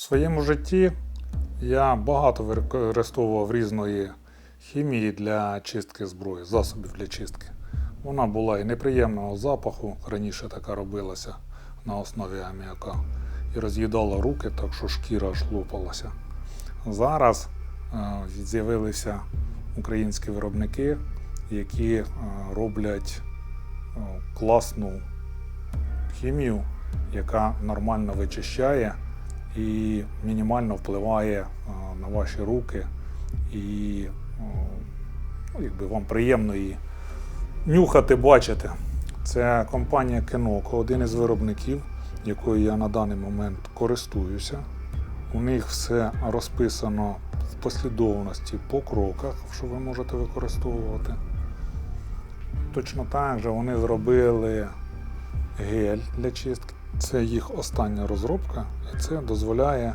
своєму житті я багато використовував різної хімії для чистки зброї, засобів для чистки. Вона була і неприємного запаху, раніше така робилася на основі аміака, і роз'їдала руки, так що шкіра аж лопалася. Зараз е, з'явилися українські виробники, які е, роблять е, класну хімію, яка нормально вичищає і мінімально впливає е, на ваші руки, і е, ну, якби вам приємно її нюхати, бачити. Це компанія Kenoco, один із виробників, якою я на даний момент користуюся. У них все розписано в послідовності по кроках, що ви можете використовувати. Точно так же вони зробили гель для чистки. Це їх остання розробка, і це дозволяє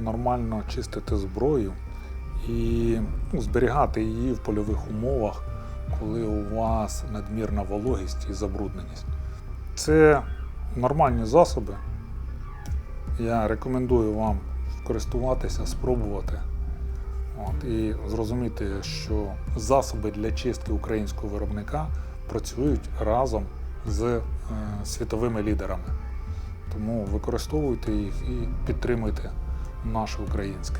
нормально чистити зброю і зберігати її в польових умовах, коли у вас надмірна вологість і забрудненість. Це нормальні засоби. Я рекомендую вам користуватися, спробувати. От, і зрозуміти, що засоби для чистки українського виробника працюють разом з е, світовими лідерами. Тому використовуйте їх і підтримуйте наше українське.